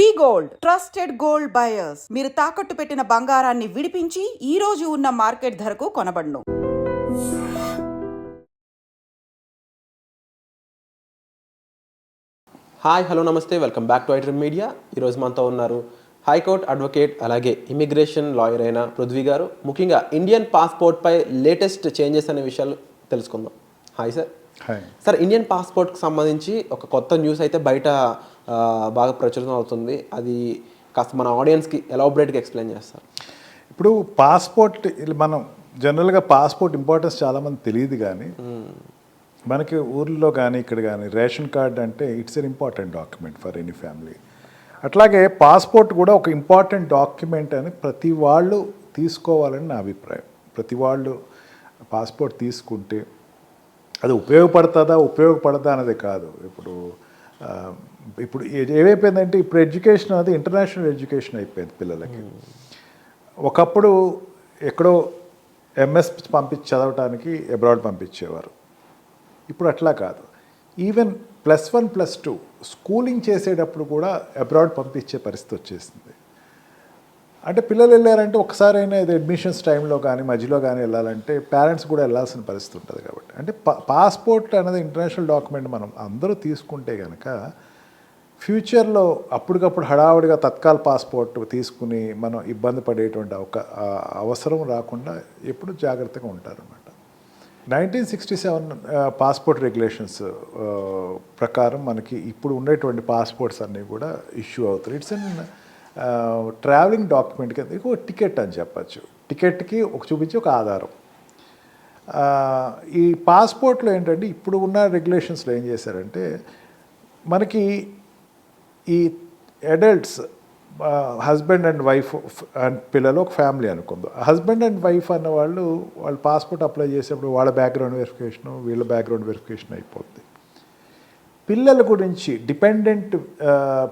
V gold trusted gold buyers. మీరు తాకట్టు పెట్టిన బంగారాన్ని విడిపించి ఈ రోజు ఉన్న మార్కెట్ ధరకు కొనబడను. హాయ్ హలో నమస్తే. వెల్కమ్ బ్యాక్ టు ఐటర్ మీడియా. ఈరోజు మనతో ఉన్నారు హైకోర్టు అడ్వకేట్ అలాగే ఇమిగ్రేషన్ లాయర్ అయిన పృథ్వీ గారు. ముఖ్యంగా ఇండియన్ పాస్పోర్ట్పై లేటెస్ట్ చేంజెస్ అనే విషయాలు తెలుసుకుందాం. Hi sir. సార్ ఇండియన్ పాస్పోర్ట్కి సంబంధించి ఒక కొత్త న్యూస్ అయితే బయట బాగా ప్రచురం అవుతుంది. అది కాస్త మన ఆడియన్స్కి ఎలాబరేట్గా ఎక్స్ప్లెయిన్ చేస్తారు. ఇప్పుడు పాస్పోర్ట్ మనం జనరల్గా పాస్పోర్ట్ ఇంపార్టెన్స్ చాలామంది తెలియదు కానీ మనకి ఊర్లో కానీ ఇక్కడ కానీ రేషన్ కార్డ్ అంటే it's an important document for any family అట్లాగే పాస్పోర్ట్ కూడా ఒక ఇంపార్టెంట్ డాక్యుమెంట్ అని ప్రతి వాళ్ళు తీసుకోవాలని నా అభిప్రాయం. ప్రతి వాళ్ళు పాస్పోర్ట్ తీసుకుంటే అది ఉపయోగపడుతుందా ఉపయోగపడదా అనేది కాదు. ఇప్పుడు ఇప్పుడు ఏమైపోయిందంటే ఇప్పుడు ఎడ్యుకేషన్ అనేది ఇంటర్నేషనల్ ఎడ్యుకేషన్ అయిపోయింది పిల్లలకి. ఒకప్పుడు ఎక్కడో ఎంఎస్ పంపించి చదవటానికి అబ్రాడ్ పంపించేవారు. ఇప్పుడు అట్లా కాదు. Even plus one plus two schooling చేసేటప్పుడు కూడా అబ్రాడ్ పంపించే పరిస్థితి వచ్చేసింది. అంటే పిల్లలు వెళ్ళారంటే ఒకసారైనా ఇది అడ్మిషన్స్ టైంలో కానీ మధ్యలో కానీ వెళ్ళాలంటే పేరెంట్స్ కూడా వెళ్ళాల్సిన పరిస్థితి ఉంటుంది కాబట్టి. అంటే పా పాస్పోర్ట్ అనేది ఇంటర్నేషనల్ డాక్యుమెంట్ మనం అందరూ తీసుకుంటే కనుక ఫ్యూచర్లో అప్పటికప్పుడు హడావుడిగా తత్కాల్ పాస్పోర్ట్ తీసుకుని మనం ఇబ్బంది పడేటువంటి ఒక అవసరం రాకుండా ఎప్పుడు జాగ్రత్తగా ఉంటారన్నమాట. Nineteen sixty seven passport regulations ప్రకారం మనకి ఇప్పుడు ఉండేటువంటి పాస్పోర్ట్స్ అన్నీ కూడా ఇష్యూ అవుతాయి ఇట్స్ అండ్ ట్రావెలింగ్ డాక్యుమెంట్ కింద ఒక టికెట్ అని చెప్పచ్చు. టికెట్కి ఒక చూపించి ఒక ఆధారం. ఈ పాస్పోర్ట్లో ఏంటంటే ఇప్పుడు ఉన్న రెగ్యులేషన్స్లో ఏం చేశారంటే మనకి ఈ adults husband and wife and పిల్లలు ఒక ఫ్యామిలీ అనుకుందాం. హస్బెండ్ అండ్ వైఫ్ అన్న వాళ్ళు వాళ్ళు పాస్పోర్ట్ అప్లై చేసేప్పుడు వాళ్ళ బ్యాక్గ్రౌండ్ వెరిఫికేషన్ వీళ్ళ బ్యాక్గ్రౌండ్ వెరిఫికేషన్ అయిపోద్ది. పిల్లల గురించి డిపెండెంట్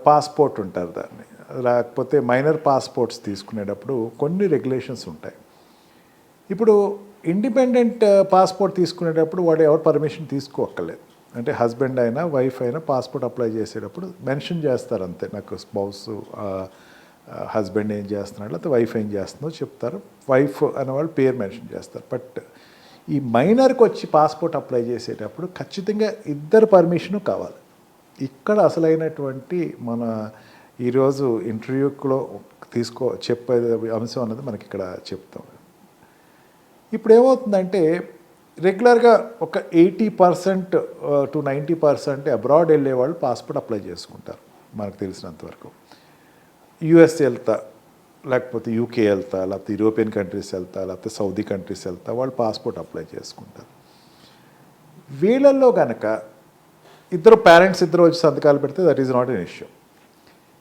పాస్పోర్ట్ ఉంటారు దాన్ని. లేకపోతే మైనర్ పాస్పోర్ట్స్ తీసుకునేటప్పుడు కొన్ని రెగ్యులేషన్స్ ఉంటాయి. ఇప్పుడు ఇండిపెండెంట్ పాస్పోర్ట్ తీసుకునేటప్పుడు వాడు ఎవరు పర్మిషన్ తీసుకోక్కర్లేదు. అంటే హస్బెండ్ అయినా వైఫ్ అయినా పాస్పోర్ట్ అప్లై చేసేటప్పుడు మెన్షన్ చేస్తారు అంతే. నాకు స్పౌస్ హస్బెండ్ ఏం చేస్తున్నాడు లేకపోతే వైఫ్ ఏం చేస్తుందో చెప్తారు. వైఫ్ అనే వాళ్ళు పేరు మెన్షన్ చేస్తారు. బట్ ఈ మైనర్కి వచ్చి పాస్పోర్ట్ అప్లై చేసేటప్పుడు ఖచ్చితంగా ఇద్దరు పర్మిషను కావాలి. ఇక్కడ అసలైనటువంటి మన ఈరోజు ఇంటర్వ్యూలో తీసుకో చెప్పే అంశం అన్నది మనకి ఇక్కడ చెప్తాం. ఇప్పుడు ఏమవుతుందంటే రెగ్యులర్గా ఒక eighty percent to ninety percent abroad వెళ్ళే వాళ్ళు పాస్పోర్ట్ అప్లై చేసుకుంటారు మనకు తెలిసినంతవరకు యుఎస్ వెళ్తా లేకపోతే యూకే వెళ్తా లేకపోతే యూరోపియన్ కంట్రీస్ వెళ్తా లేకపోతే సౌదీ కంట్రీస్ వెళ్తా వాళ్ళు పాస్పోర్ట్ అప్లై చేసుకుంటారు. వీళ్ళల్లో కనుక ఇద్దరు పేరెంట్స్ ఇద్దరు వచ్చి సంతకాలు పెడితే that is not an issue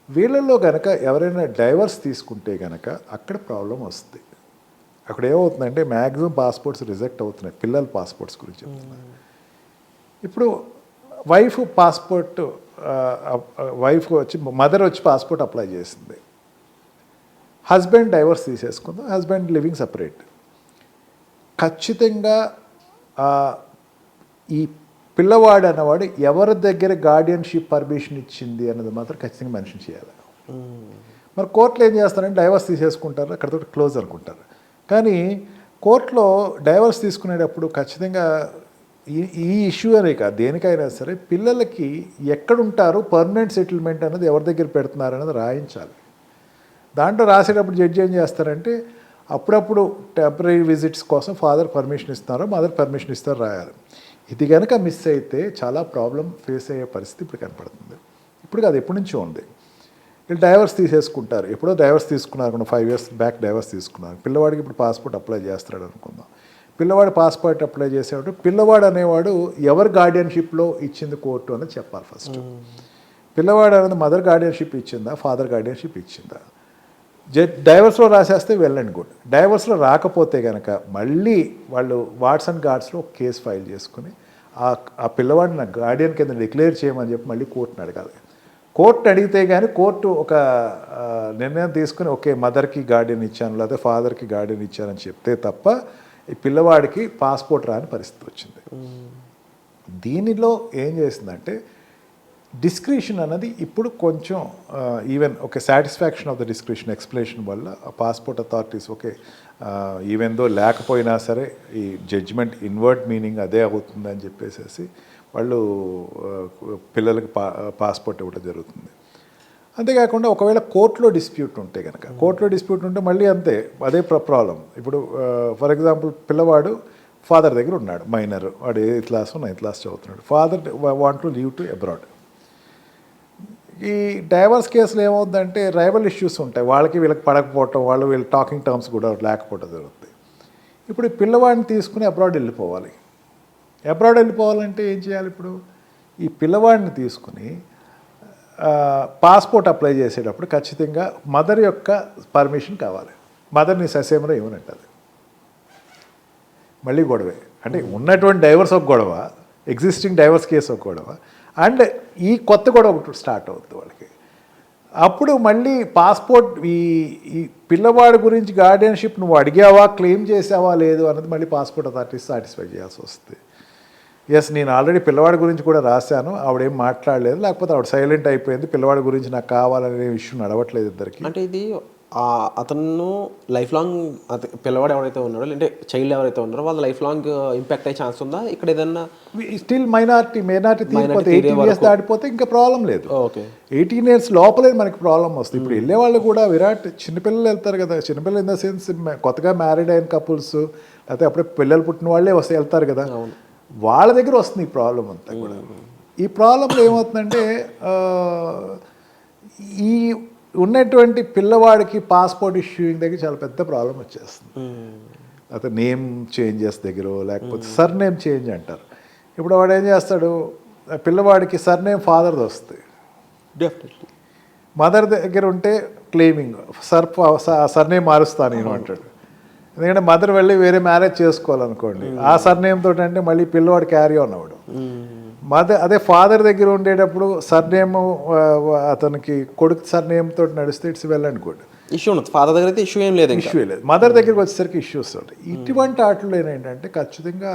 వీళ్ళల్లో కనుక ఎవరైనా డైవర్స్ తీసుకుంటే కనుక అక్కడ ప్రాబ్లం వస్తుంది. అక్కడ ఏమవుతుందంటే మ్యాక్సిమం పాస్పోర్ట్స్ రిజెక్ట్ అవుతున్నాయి పిల్లల పాస్పోర్ట్స్ గురించి ఇప్పుడు వైఫ్ పాస్పోర్ట్ వైఫ్ వచ్చి మదర్ వచ్చి పాస్పోర్ట్ అప్లై చేసింది. హస్బెండ్ డైవర్స్ తీసేసుకుందాం హస్బెండ్ లివింగ్ సపరేట్. ఖచ్చితంగా ఈ పిల్లవాడు అన్నవాడు ఎవరి దగ్గర గార్డియన్షిప్ పర్మిషన్ ఇచ్చింది అన్నది మాత్రం ఖచ్చితంగా మెన్షన్ చేయాలి. మరి కోర్టులు ఏం చేస్తారంటే డైవర్స్ తీసేసుకుంటారు అక్కడతో క్లోజ్ అనుకుంటారు. కానీ కోర్టులో డైవర్స్ తీసుకునేటప్పుడు ఖచ్చితంగా ఈ ఈ ఇష్యూ అనే కాదు దేనికైనా సరే పిల్లలకి ఎక్కడుంటారు పర్మనెంట్ సెటిల్మెంట్ అనేది ఎవరి దగ్గర పెడుతున్నారు అనేది రాయించాలి. దాంట్లో రాసేటప్పుడు జడ్జి ఏం చేస్తారంటే అప్పుడప్పుడు టెంపరీ విజిట్స్ కోసం ఫాదర్ పర్మిషన్ ఇస్తారో మదర్ పర్మిషన్ ఇస్తారో రాయాలి. ఇది కనుక మిస్ అయితే చాలా ప్రాబ్లం ఫేస్ అయ్యే పరిస్థితి ఇప్పుడు కనపడుతుంది. ఇప్పుడు కాదు ఎప్పటి నుంచో ఉంది. వీళ్ళు డైవర్స్ తీసేసుకుంటారు. ఎప్పుడో డైవర్స్ తీసుకున్నారు అనుకున్నా ఫైవ్ ఇయర్స్ బ్యాక్ డైవర్స్ తీసుకున్నారు. పిల్లవాడికి ఇప్పుడు పాస్పోర్ట్ అప్లై చేస్తాడు అనుకుందాం. పిల్లవాడు పాస్పోర్ట్ అప్లై చేసేవాడు పిల్లవాడు అనేవాడు ఎవరి గార్డియన్షిప్లో ఇచ్చింది కోర్టు అనేది చెప్పాలి ఫస్ట్ పిల్లవాడు అనేది మదర్ గార్డియన్షిప్ ఇచ్చిందా ఫాదర్ గార్డియన్షిప్ ఇచ్చిందా? డైవర్స్లో రాసేస్తే వెల్ అండ్ గుడ్. డైవర్స్లో రాకపోతే కనుక మళ్ళీ వాళ్ళు వాట్స్ అండ్ గార్డ్స్లో ఒక కేసు ఫైల్ చేసుకుని ఆ ఆ పిల్లవాడిని నా గార్డియన్ కింద డిక్లేర్ చేయమని చెప్పి మళ్ళీ కోర్టుని అడగాలి. కోర్టు అడిగితే కానీ కోర్టు ఒక నిర్ణయం తీసుకుని ఓకే మదర్కి గార్డియన్ ఇచ్చాను లేదా ఫాదర్కి గార్డియన్ ఇచ్చానని చెప్తే తప్ప ఈ పిల్లవాడికి పాస్పోర్ట్ రాని పరిస్థితి వచ్చింది. దీనిలో ఏం చేసిందంటే డిస్క్రిషన్ అన్నది ఇప్పుడు కొంచెం ఈవెన్ ఒక satisfaction of the discretion explanation వల్ల passport authorities okay even though లేకపోయినా సరే ఈ జడ్జ్మెంట్ ఇన్వర్ట్ మీనింగ్ అదే అవుతుందని చెప్పేసి వాళ్ళు పిల్లలకి పా పాస్పోర్ట్ ఇవ్వడం జరుగుతుంది. అంతేకాకుండా ఒకవేళ కోర్టులో డిస్ప్యూట్ ఉంటే కనుక కోర్టులో డిస్ప్యూట్ ఉంటే మళ్ళీ అంతే అదే ప్రాబ్లం ఇప్పుడు ఫర్ ఎగ్జాంపుల్ పిల్లవాడు ఫాదర్ దగ్గర ఉన్నాడు మైనర్ వాడు ఏ క్లాస్ నైన్త్ క్లాస్ చదువుతున్నాడు. Father want to leave to abroad ఈ డైవర్స్ కేసులు ఏమవుతుందంటే రైవల్ ఇష్యూస్ ఉంటాయి. వాళ్ళకి వీళ్ళకి పడకపోవటం వాళ్ళు వీళ్ళ టాకింగ్ టర్మ్స్ కూడా లేకపోవడం జరుగుతుంది ఇప్పుడు ఈ పిల్లవాడిని తీసుకుని అబ్రాడ్ వెళ్ళిపోవాలి. అబ్రాడ్ వెళ్ళిపోవాలంటే ఏం చేయాలి ఇప్పుడు? ఈ పిల్లవాడిని తీసుకుని పాస్పోర్ట్ అప్లై చేసేటప్పుడు ఖచ్చితంగా మదర్ యొక్క పర్మిషన్ కావాలి. మదర్ని ససేమలో ఇవ్వనంటది మళ్ళీ గొడవే. అంటే ఉన్నటువంటి డైవర్స్ ఒక గొడవ ఎగ్జిస్టింగ్ డైవర్స్ కేసు ఒక గొడవ. అండ్ ఈ కొత్త కూడా ఒకటి స్టార్ట్ అవుతుంది వాళ్ళకి. అప్పుడు మళ్ళీ పాస్పోర్ట్ ఈ ఈ పిల్లవాడి గురించి గార్డియన్షిప్ నువ్వు అడిగావా క్లెయిమ్ చేసావా లేదు అన్నది మళ్ళీ పాస్పోర్ట్ అథారిటీస్ సాటిస్ఫై చేయాల్సి వస్తుంది ఎస్ నేను ఆల్రెడీ పిల్లవాడి గురించి కూడా రాశాను ఆవిడేం మాట్లాడలేదు లేకపోతే ఆవిడ సైలెంట్ అయిపోయింది పిల్లవాడి గురించి నాకు కావాలనే ఇష్యూ నడవట్లేదు ఇద్దరికి. అంటే ఇది అతను లైఫ్ లాంగ్ పిల్లవాడు ఎవరైతే ఉన్నాడో లేదంటే చైల్డ్ ఎవరైతే ఉన్నారో వాళ్ళ లైఫ్ లాంగ్ ఇంపాక్ట్ అయ్యే ఛాన్స్ ఉందా? ఇక్కడ ఏదన్నా స్టిల్ మైనారిటీ మైనారిటీ తీరిపోతే తీరే ఎయిటీన్ ఇయర్స్ దాటిపోతే ఇంకా ప్రాబ్లం లేదు. ఓకే. ఎయిటీన్ ఇయర్స్ లోపలే మనకి ప్రాబ్లం వస్తుంది. ఇప్పుడు వెళ్ళే వాళ్ళు కూడా విరాట్ చిన్నపిల్లలు వెళ్తారు కదా. చిన్నపిల్లలు ఇన్ ద సెన్స్ కొత్తగా మ్యారీడ్ అయిన కపుల్స్ లేకపోతే అప్పుడే పిల్లలు పుట్టిన వాళ్ళే వస్తే వెళ్తారు కదా. వాళ్ళ దగ్గర వస్తుంది ఈ ప్రాబ్లం అంతా కూడా. ఈ ప్రాబ్లంలో ఏమవుతుందంటే ఈ ఉన్నటువంటి పిల్లవాడికి పాస్పోర్ట్ ఇష్యూయింగ్ దగ్గర చాలా పెద్ద ప్రాబ్లం వచ్చేస్తుంది. అయితే నేమ్ చేంజెస్ దగ్గర లేకపోతే సర్ నేమ్ చేంజ్ అంటారు. ఇప్పుడు వాడు ఏం చేస్తాడు? పిల్లవాడికి సర్ నేమ్ ఫాదర్ది వస్తుంది. డెఫినెట్లీ మదర్ దగ్గర ఉంటే క్లెయిమింగ్ సర్ సర్నేమ్ మారుస్తాను నేను అంటాడు. ఎందుకంటే మదర్ వెళ్ళి వేరే మ్యారేజ్ చేసుకోవాలనుకోండి. ఆ సర్నేమ్ తోటి అంటే మళ్ళీ పిల్లవాడు క్యారీ ఆన్ మదర్ అదే ఫాదర్ దగ్గర ఉండేటప్పుడు సర్నేమ్ అతనికి కొడుకు సర్నేమ్ తోటి నడిస్తే it's well and good. Issue ఉండదు. ఫాదర్ దగ్గర అయితే ఇష్యూ ఏం లేదు ఇష్యూ లేదు. మదర్ దగ్గరికి వచ్చేసరికి ఇష్యూస్ ఉంటాయి. ఇటువంటి వాటిలో ఏంటంటే ఖచ్చితంగా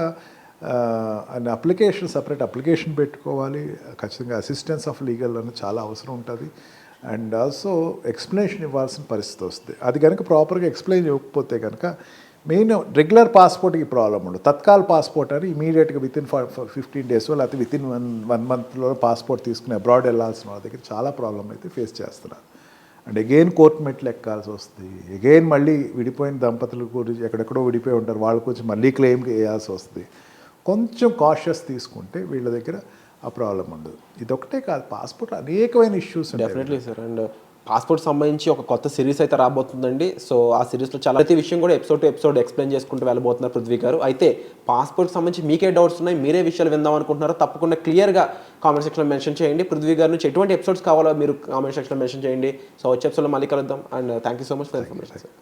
అప్లికేషన్ సపరేట్ అప్లికేషన్ పెట్టుకోవాలి. ఖచ్చితంగా అసిస్టెన్స్ ఆఫ్ లీగల్ అని చాలా అవసరం ఉంటుంది. అండ్ ఆల్సో ఎక్స్ప్లెనేషన్ ఇవ్వాల్సిన పరిస్థితి వస్తుంది. అది కనుక ప్రాపర్గా ఎక్స్ప్లెయిన్ ఇవ్వకపోతే కనుక మెయిన్ రెగ్యులర్ పాస్పోర్ట్కి ప్రాబ్లం ఉండదు. తత్కాల్ పాస్పోర్ట్ అని ఇమీడియట్గా విత్ ఇన్ ఫిఫ్టీన్ డేస్ లేకపోతే విత్ ఇన్ వన్ వన్ మంత్లో పాస్పోర్ట్ తీసుకుని అబ్రాడ్ వెళ్ళాల్సిన వాళ్ళ దగ్గర చాలా ప్రాబ్లం అయితే ఫేస్ చేస్తున్నారు. అండ్ అగైన్ కోర్ట్ మెట్లు ఎక్కాల్సి వస్తుంది. అగైన్ మళ్ళీ విడిపోయిన దంపతుల గురించి ఎక్కడెక్కడో విడిపోయి ఉంటారు. వాళ్ళ గురించి మళ్ళీ క్లెయిమ్ వేయాల్సి వస్తుంది. కొంచెం కాషియస్ తీసుకుంటే వీళ్ళ దగ్గర ఆ ప్రాబ్లం ఉండదు. ఇదొకటే కాదు. పాస్పోర్ట్ అనేకమైన issues definitely sir and passport సంబంధించి ఒక కొత్త సిరీస్ అయితే రాబోతుందండి. సో ఆ సిరీస్లో చాలా ప్రతి విషయం కూడా ఎపిసోడ్ టు ఎపిసోడ్ ఎక్స్ప్లెయిన్ చేసుకుంటూ వెళ్ళబోతున్నారు పృథ్వీ గారు. అయితే పాస్పోర్ట్ సంబంధించి మీకే డౌట్స్ ఉన్నాయి మీరే విషయాలు విందాం అనుకుంటున్నారో తప్పకుండా క్లియర్గా కామెంట్ సెక్షన్లో మెన్షన్ చేయండి. పృథ్వీ గారి నుంచి ఎటువంటి ఎపిసోడ్స్ కావాలో మీరు కామెంట్ సెక్షన్లో మెన్షన్ చేయండి. సో వచ్చే ఎపిసోడ్లో మళ్ళీ కలుద్దాం. And thank you so much for information sir